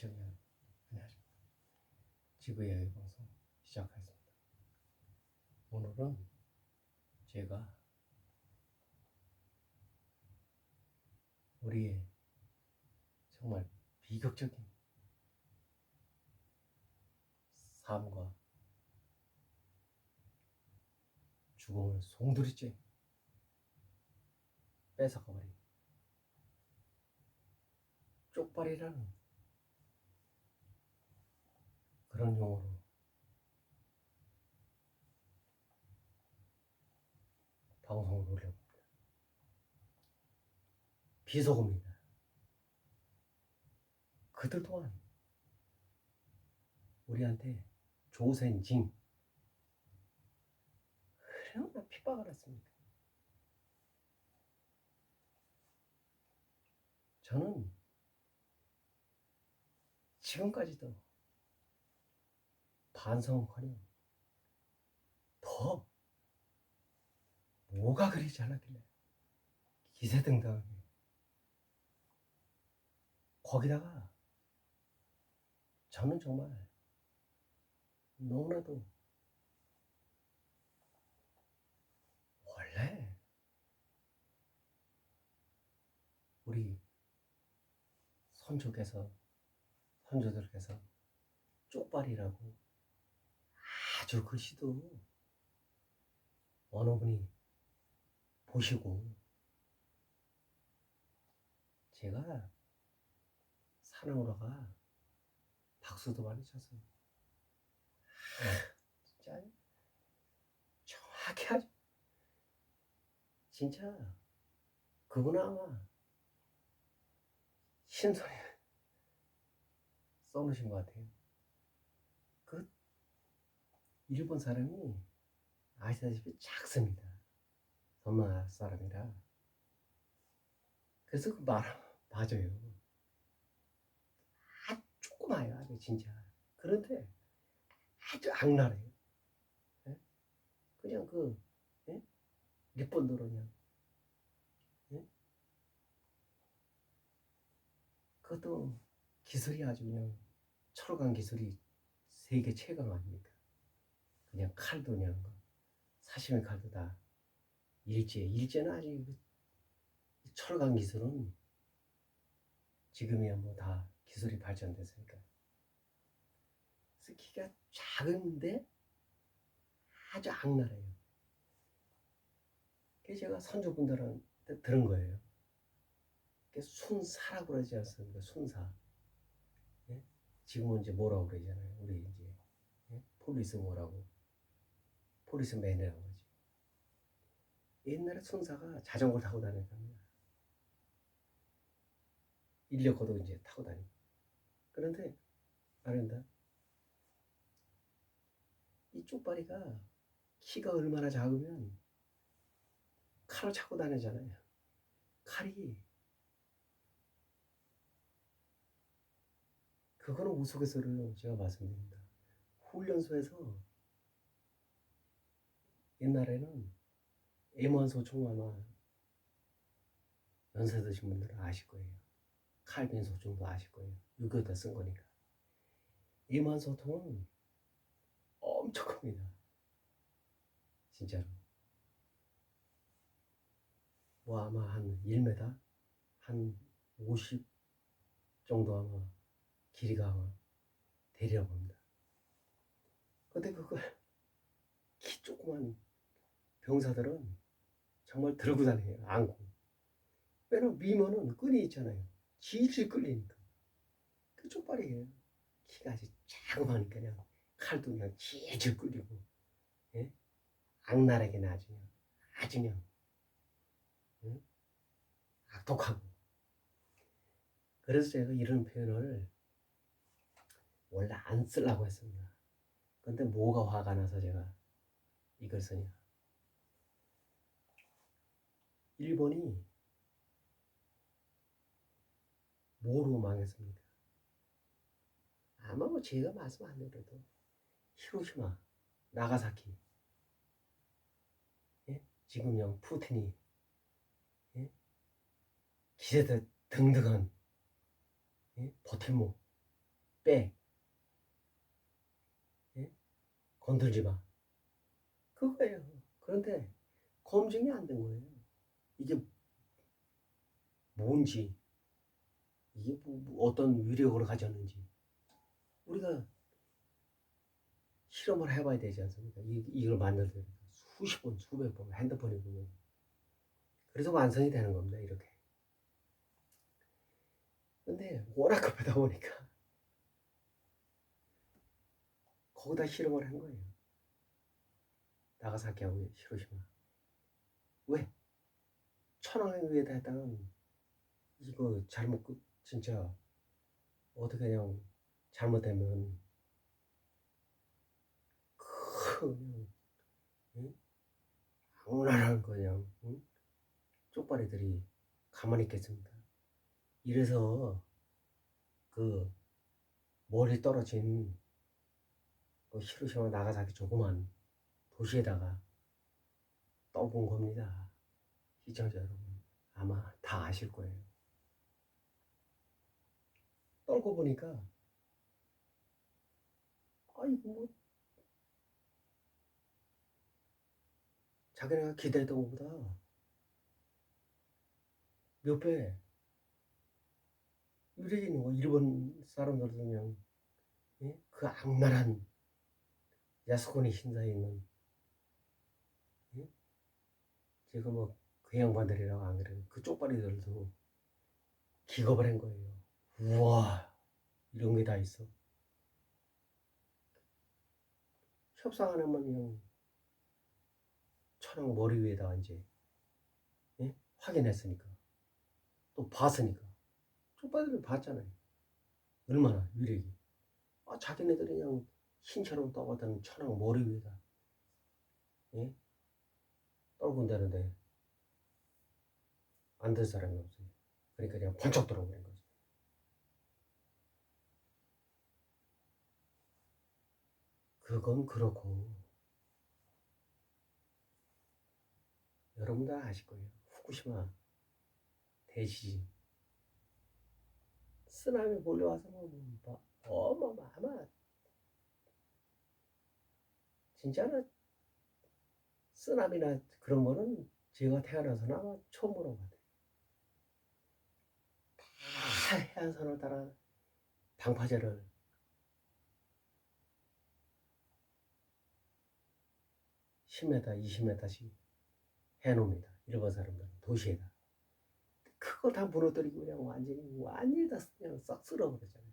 시청자 안녕하십니까. 지구의 여유 방송 시작하겠습니다. 오늘은 제가 우리의 정말 비극적인 삶과 죽음을 송두리째 뺏어가버린 쪽발이라는 그런 용어로 방송을 올려봅니다. 비속어입니다. 그들 또한 우리한테 조센징 얼마나 핍박을 했습니까? 저는 지금까지도 반성커녕 더 뭐가 그리 잘났길래 기세등등하게 거기다가 저는 정말 너무나도 원래 우리 선조께서 선조들께서 쪽발이라고 아주 그 시도 어느 분이 보시고 제가 산으로가 박수도 많이 쳤어요. 아, 진짜 정확히 하죠. 진짜 그분은 아마 신선이 써놓으신 것 같아요. 그 일본 사람이 아시다시피 작습니다. 섬나라 사람이라. 그래서 그 말 맞아요. 아주 조그마요, 아주 진짜. 그런데 아주 악랄해요. 예? 그냥 그 예? 립본도로 그냥 예? 그것도 기술이 아주 그냥 철강 기술이 세계 최강 아닙니까? 그냥 칼도 그냥 거, 사시미 칼도 다 일제 일제는 아직 그 철강 기술은 지금이야 뭐 다 기술이 발전됐으니까 그래서 키가 작은데 아주 악랄해요. 그래서 제가 선조분들한테 들은 거예요. 순사라고 그러지 않습니까? 순사. 예? 지금은 이제 뭐라고 그러잖아요. 우리 이제 예? 폴리스 뭐라고 폴리스 맨이라고 그러지. 옛날에 순사가 자전거를 타고 다녔답니다. 인력거도 이제 타고 다니고. 그런데 말한다. 이 쪽발이가 키가 얼마나 작으면 칼을 차고 다니잖아요. 칼이 그거는 우스갯소리로 제가 말씀드립니다. 훈련소에서 옛날에는 M1 소 총 아마 연세 드신 분들은 아실 거예요. 칼빈 소총도 아실 거예요. 6.25 때 쓴 거니까. M1 소총은 엄청 큽니다. 진짜로. 뭐 아마 한 1m? 한 50 정도 아마 길이가 아마 되리라고 봅니다. 근데 그걸 키 조그만 병사들은 정말 들고 다녀요. 안고. 왜냐면 미면은 끈이 있잖아요. 질질 끌리니까. 그 쪽발이에요. 키가 아주 자그마하니까 그냥 칼도 그냥 질질 끌리고. 예? 악랄하게 아주 그냥 아주 그냥 예? 악독하고. 그래서 제가 이런 표현을 원래 안 쓰려고 했습니다. 근데 뭐가 화가 나서 제가 이걸 쓰냐. 일본이 뭐로 망했습니까? 아마 뭐 제가 말씀 안 드려도 히로시마, 나가사키, 예? 지금형 푸틴이 예? 기세대 등등한 예? 버텐모 빼. 예? 건들지 마. 그거예요. 그런데 검증이 안 된 거예요. 이게 뭔지, 이게 뭐- 뭐 어떤 위력을 가졌는지 우리가 실험을 해봐야 되지 않습니까? 이, 이걸 만들 때 수십 번, 수백 번 핸드폰에 보면 그래서 완성이 되는 겁니다. 이렇게. 근데 워낙 급하다 보니까 거기다 실험을 한 거예요. 나가사키하고 히로시마. 왜? 위에다 했다는 이거 잘못 그- 진짜 어떻게 그냥 잘못되면 그냥 응? 악랄한 그냥 응? 쪽발이들이 가만히 있겠습니다. 이래서 그 멀리 떨어진 그 히로시마 나가사키 조그만 도시에다가 떠본 겁니다. 시청자 여러분 아마 다 아실 거예요. 떨고 보니까 아이고 뭐 자기네가 기대했던 것보다 몇배 있는 거 일본 사람들도 그냥 예? 그 악랄한 야스코니 신사에 있는 예? 제가 뭐 그안 그래요 그 쪽발이들도 기겁을 한 거예요. 우와 이런 게 다 있어. 협상 안 하면 그냥 천왕 머리 위에다가 이제 예? 확인했으니까. 또 봤으니까. 쪽발들이 봤잖아요. 얼마나 위력이. 아 자기네들이 그냥 신처럼 떠가던 천왕 머리 위에다 예? 떨군다는데 안될 사람이 없어요. 그러니까 그냥 번쩍 들어버린 거죠. 그건 그렇고 여러분들 아실 거예요. 후쿠시마 대지진 쓰나미 몰려와서 뭐 어마어마하마 진짜로 쓰나미나 그런 거는 제가 태어나서는 아마 처음 보는 것 같아요. 다 해안선을 따라 방파제를 (10m) (20m씩) 해놓습니다 일본 사람들은 도시에다 그거 다 무너뜨리고 그냥 완전히 완전히 다 그냥 싹 쓸어버렸잖아요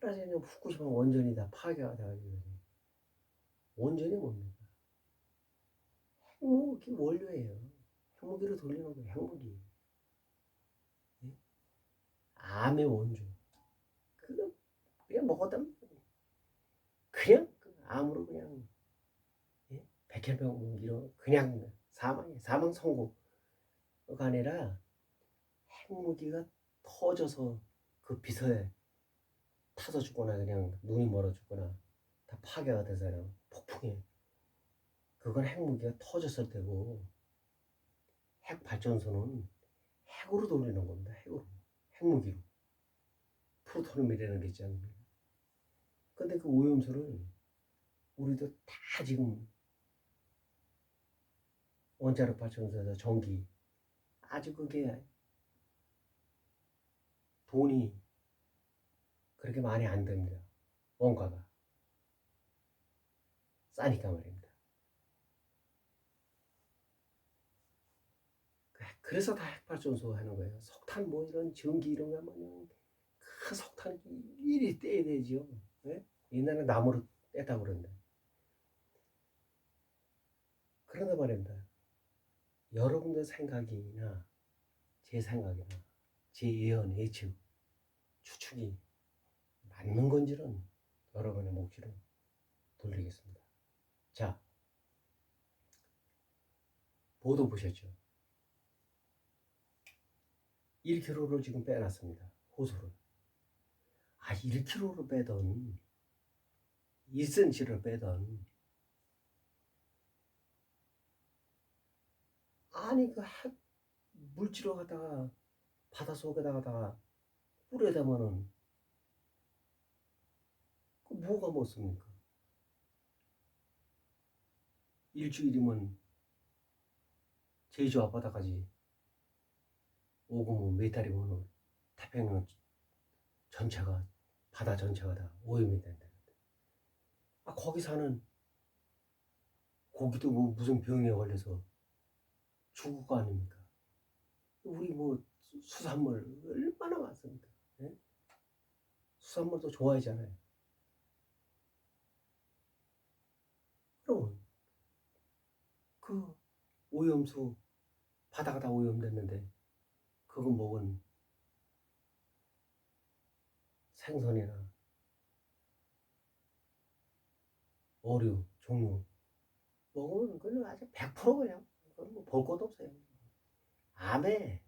그래서 후쿠시마 원전이 다 파괴가 돼가지고 원전이 뭡니까? 핵무기 원료예요. 핵무기로 돌리는 거예요. 핵무기. 예? 암의 원조. 그거 그냥 먹었다면 그냥 그 암으로 그냥 예? 백혈병으로 그냥 사망이 사망 선고가 아니라 핵무기가 터져서 그 비서에 타서 죽거나 그냥 눈이 멀어 죽거나 다 파괴가 되잖아요. 폭풍에. 그건 핵무기가 터졌을 때고 핵 발전소는 핵으로 돌리는 겁니다. 핵으로. 핵무기로. 프로토늄이라는 게 있지 않습니까? 근데 그 오염수를 우리도 다 지금 원자력 발전소에서 전기 아주 그게 돈이 그렇게 많이 안 됩니다. 원가가. 싸니까 말입니다. 그래서 다 핵발전소 하는 거예요. 석탄 뭐 이런 전기 이런 거 하면 그 석탄 일이 떼야 되죠. 네? 옛날에 나무로 떼다 그런데. 그런데 말입니다. 여러분들 생각이나 제 생각이나 제 예언, 예측, 추측이 맞는 건지는 여러분의 몫으로 돌리겠습니다. 자, 보도 보셨죠? 1kg를 지금 빼놨습니다. 호수를. 아, 1kg를 빼던 1cm를 빼던 아니 그핵 물질을 갖다가 바다 속에다가 뿌려대면은 뭐가 못습니까? 일주일이면 제주 앞바다까지 오고 뭐몇 달이면 태평양 전체가 바다 전체가 다 오염이 된다는데 아 거기 사는 고기도 뭐 무슨 병에 걸려서 죽을 거 아닙니까? 우리 뭐 수- 수산물 얼마나 많습니까? 예? 수산물도 좋아하잖아요. 그럼 그 오염수 바다가 다 오염됐는데 그거 먹은 생선이나 어류 종류 먹으면 그냥 아주 100% 그냥 그건 뭐볼 것도 없어요. 암에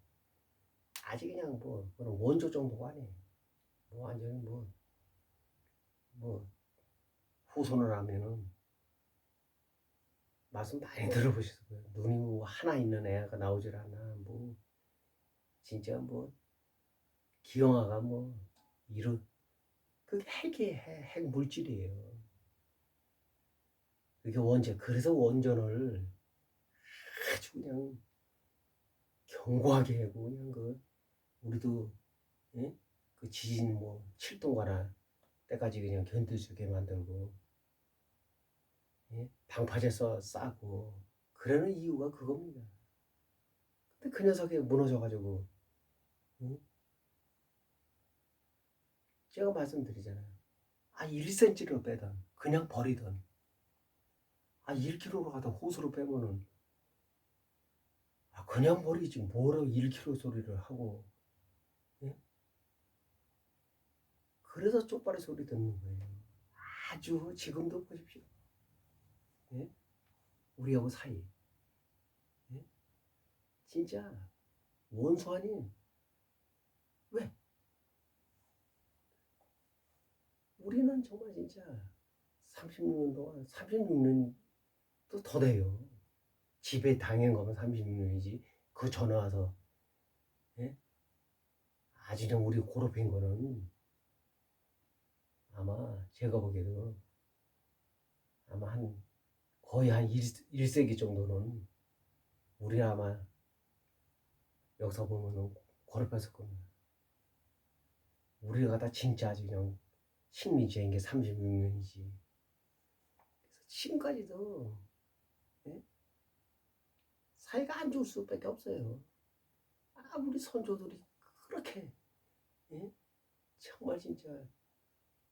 아직 그냥 뭐 그런 원조 정도가 아니에요. 뭐 완전히 뭐뭐 후손을 하면은 말씀 많이 들어보셨을 거예요. 눈이 뭐 하나 있는 애가 나오질 않아. 뭐 진짜 뭐 기형아가 뭐 이런 그게 핵이 핵, 핵 물질이에요. 그게 원전 그래서 원전을 아주 그냥 견고하게 하고 그냥 그 우리도 예? 그 지진 뭐 7동가나 때까지 그냥 있게 만들고 예? 방파제 써 싸고 그러는 이유가 그겁니다. 근데 그 녀석이 무너져가지고 응? 제가 말씀드리잖아요. 아 1cm로 빼던 그냥 버리던 아 1kg로 가다 호수로 빼면은 아 그냥 버리지 뭐라고 1kg 소리를 하고 예? 그래서 쪽발이 소리 듣는 거예요. 아주 지금도 보십시오. 예? 우리하고 사이. 예? 진짜 원수 아닌 왜? 우리는 정말 진짜 36년 동안 36년도 더 돼요. 집에 당한 거면 36년이지 그 전화 와서 예? 아주 그냥 우리 고롭힌 거는 아마 제가 보기에도 아마 한 거의 한 1, 1세기 정도는 우리 아마 여기서 보면은 고립했을 겁니다. 우리가 다 진짜 아주 그냥 식민지인 게 36년이지. 그래서 지금까지도 예? 사이가 안 좋을 수밖에 없어요. 아, 우리 선조들이 그렇게 예? 정말 진짜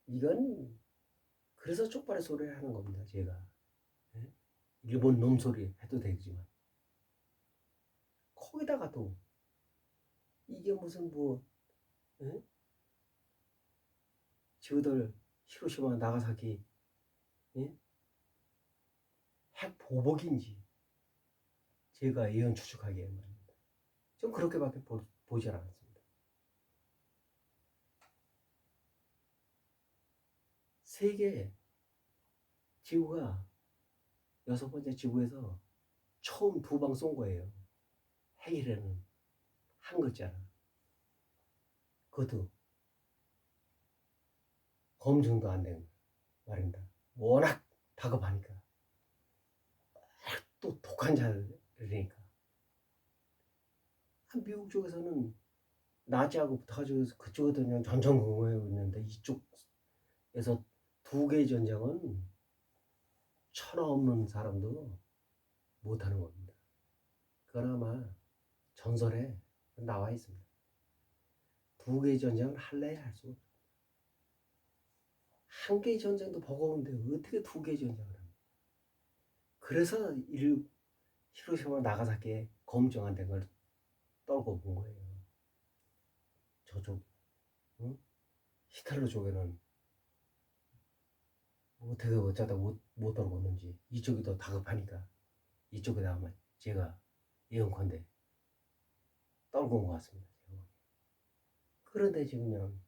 이건 그래서 쪽발의 소리를 하는 겁니다. 제가 예? 일본 놈 소리 해도 되지만 거기다가 또 이게 무슨 뭐 예? 저들 히로시마 나가사키 예? 핵 보복인지 제가 예언 추측하기에 말입니다. 좀 그렇게밖에 보, 보질 않았습니다. 세계 지구가 여섯 번째 지구에서 처음 두 방 쏜 거예요. 핵이라는 한 글자를. 그것도 검증도 안 된 말입니다. 워낙 다급하니까. 또 독한 자들이니까. 한 미국 쪽에서는 나치하고 붙어가지고 그쪽에도 그냥 전전긍긍하고 있는데 이쪽에서 두 개의 전쟁은 천하 없는 사람도 못하는 겁니다. 그건 아마 전설에 나와 있습니다. 두 개의 전쟁을 할래야 할 수가 없어요. 한 개의 전쟁도 버거운데 어떻게 두 개의 전쟁을 합니까? 그래서 일, 히로시마 나가사키에 검증 안 된 걸 떨고 본 거예요. 저쪽, 응? 히틀러 쪽에는 뭐 어떻게 어쩌다 못, 못 떨궜는지 이쪽이 더 다급하니까 이쪽에다 아마 제가 예언컨대 떨군 것 같습니다. 그런데 지금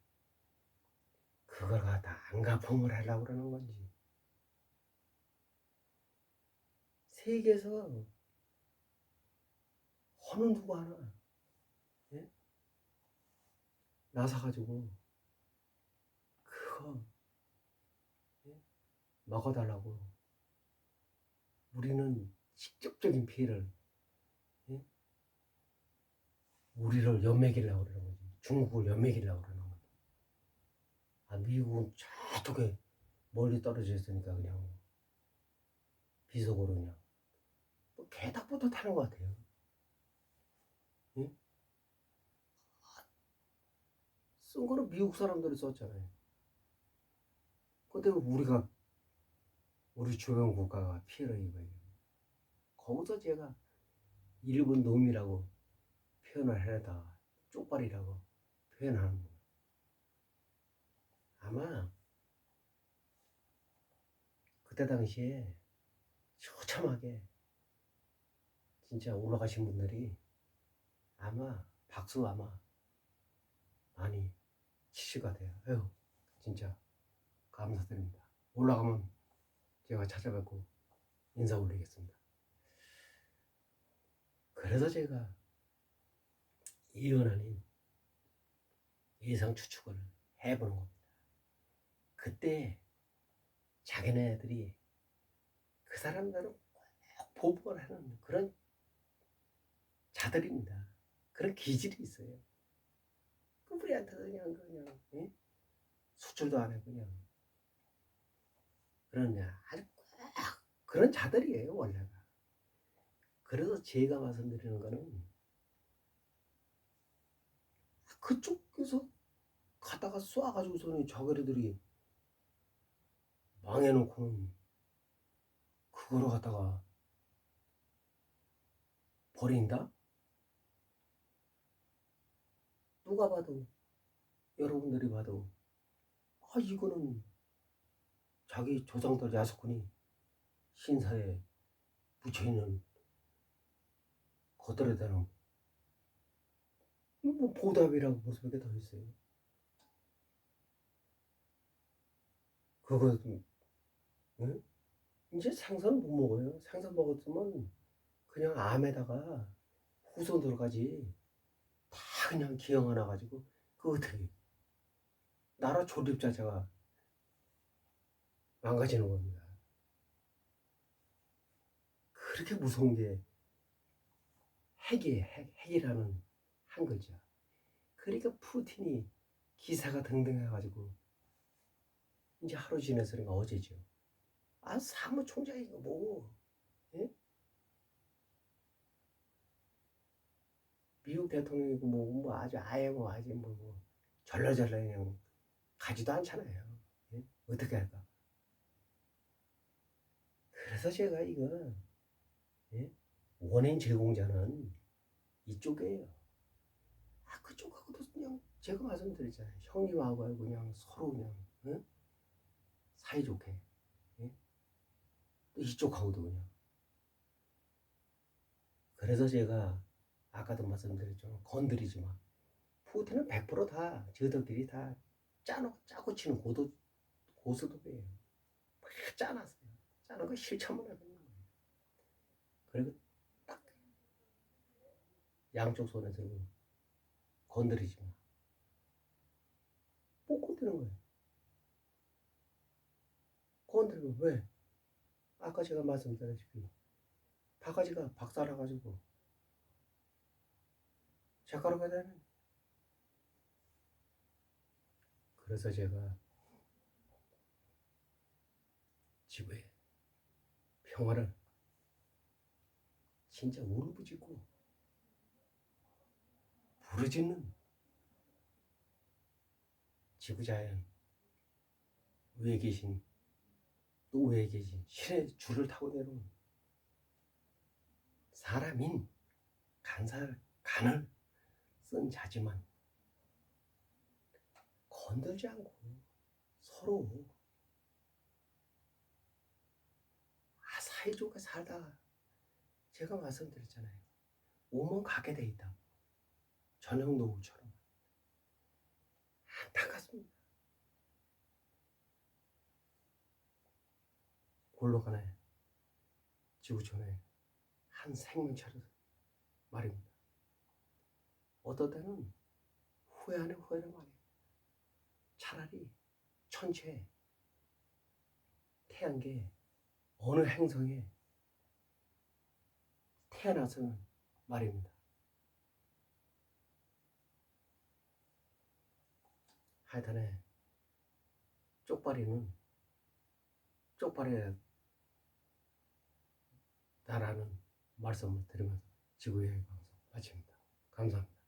그걸 갖다 안가품을 하려고 그러는 건지 세계에서 어느 누구 하나 예? 나서 가지고 그거 막아달라고. 우리는 직접적인 피해를 예? 우리를 연맥이려고 그러는 거지. 중국을 연맥이려고 그러는 거지. 아 미국은 저쪽에 멀리 떨어져 있으니까 그냥 비속어로 그냥 뭐 개닭부터 타는 것 같아요. 예? 쓴 거는 미국 사람들이 썼잖아요. 근데 왜 우리가 우리 주변 국가가 피해를 입어요. 거기서 제가 일본 놈이라고 표현을 해다 쪽발이라고 표현하는 거예요. 아마 그때 당시에 처참하게 진짜 올라가신 분들이 아마 박수 아마 많이 것 같아요. 아유 진짜 감사드립니다. 올라가면 제가 찾아뵙고 인사 올리겠습니다. 그래서 제가 예언 아닌 예상 추측을 해보는 겁니다. 그때 자기네들이 그 사람들은 꼭 보복을 하는 그런 자들입니다. 그런 기질이 있어요. 그 우리한테 그냥 그냥 예? 수출도 안해 그냥 그러냐 아주 꼭 그런 자들이에요 원래가. 그래서 제가 말씀드리는 거는 그쪽에서 가다가 쏴가지고서는 저거리들이 망해놓고는 그거로 갖다가 버린다? 누가 봐도 여러분들이 봐도 아 이거는 자기 조상들 야속군이 신사에 붙여있는 것들에 대한 뭐 보답이라고 볼 수밖에 더 있어요. 그거 응? 이제 생선 못 먹어요. 생선 먹었으면 그냥 암에다가 후손 들어가지 다 그냥 기형 하나 가지고 그 어떻게 나라 조립 자체가 망가지는 겁니다. 그렇게 무서운 게 핵이에요. 핵, 핵이라는 한 글자. 그러니까 푸틴이 기사가 등등 해가지고 이제 하루 지내서니까 어제죠. 아 사무총장이 이거 뭐 예? 미국 대통령이고 뭐, 뭐 아주 아예 뭐 아주 뭐, 뭐 절러절러 그냥 가지도 않잖아요. 예? 어떻게 할까? 그래서 제가 이거 예? 원인 제공자는 이쪽이에요. 아 그쪽하고도 그냥 제가 말씀드렸잖아요. 형님하고 그냥 서로 그냥 예? 사이좋게 예? 또 이쪽하고도 그냥 그래서 제가 아까도 말씀드렸죠 건드리지 마 푸틴은 100%다 저들끼리 다 짜놓 짜고 치는 고도 막 짜놨어요 짜는 거 실천만 하는 거예요 그리고 딱 양쪽 손에 들고 건드리지 마 못 건드는 거예요? 건드리면 왜? 아까 제가 말씀드렸다시피 바가지가 박살나가지고 젓가락가 되는. 그래서 제가 지구에 평화를 진짜 울부짖고 부르짖는 지구자연 위에 계신 또 위에 계신 신의 줄을 타고 내려온 사람인 간살 간을 쓴 자지만 건들지 않고 서로 아 사이좋게 살다가 제가 말씀드렸잖아요. 오면 가게 돼 있다고 저녁 노후처럼 안타깝습니다. 굴러가네 지구촌에 한 생명체로 말입니다. 어떨 때는 후회 안에 후회를 말이에요. 차라리 천체 게 어느 행성에 태어나서는 말입니다. 하여튼에 쪽발이는 쪽발의 나라는 말씀을 드리면서 지구여행 방송 마칩니다. 감사합니다.